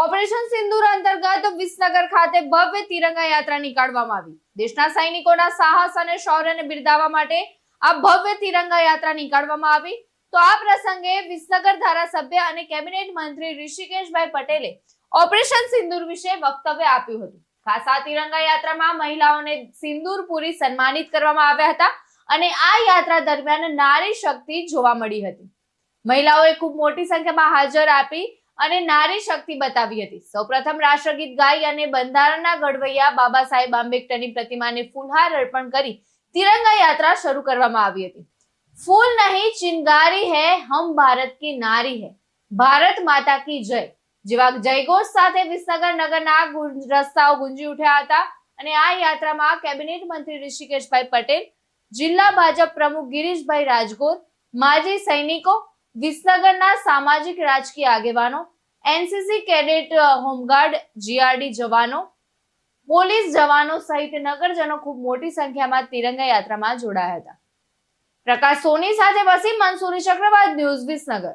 Operation સિંદૂર અંતર્ગત વિસનગર ખાતે ભવ્ય તિરંગા યાત્રા નીકાળવામાં આવી. દેશના સૈનિકોના સાહસ અને શૌર્યને બિરદાવવા માટે આ ભવ્ય તિરંગા યાત્રા નીકાળવામાં આવી. તો આ પ્રસંગે વિસનગર ધારાસભ્ય અને કેબિનેટ મંત્રી ઋષિકેશભાઈ પટેલે ઓપરેશન સિંદૂર વિશે વક્તવ્ય આપ્યું હતું. ખાસ આ તિરંગા યાત્રામાં મહિલાઓને સિંદૂર પૂરી સન્માનિત કરવામાં આવ્યા હતા અને આ યાત્રા દરમિયાન નારી શક્તિ જોવા મળી હતી. મહિલાઓએ ખૂબ મોટી સંખ્યામાં હાજર આપી અને નારી શક્તિ બતાવી હતી. સૌપ્રથમ રાષ્ટ્રગીત ગાઈ અને બંધારણના ઘડવૈયા બાબા સાહેબ આંબેડકરની પ્રતિમાને ફૂલહાર અર્પણ કરી તિરંગા યાત્રા શરૂ કરવામાં આવી હતી. ફૂલ નહીં, ચિનગારી હે, હમ ભારત કી નારી હે. ભારત માતા કી જય. જેવા જયઘોષ સાથે વિસનગર નગરના રસ્તાઓ ગુંજી ઉઠ્યા હતા અને આ યાત્રામાં કેબિનેટ મંત્રી ઋષિકેશભાઈ પટેલ, જિલ્લા ભાજપ પ્રમુખ ગિરીશભાઈ રાજગોર, માજી સૈનિકો વિસનગરના સામાજિક રાજકીય આગેવાનો, NCC cadet home guard, GRD જવાનો, પોલીસ જવાનો સહિત નગરજનો ખૂબ મોટી સંખ્યામાં તિરંગા યાત્રામાં જોડાયા હતા. પ્રકાશ સોની સાથે વસીમ મંસૂરી ચક્રવાત ન્યૂઝ વિસનગર.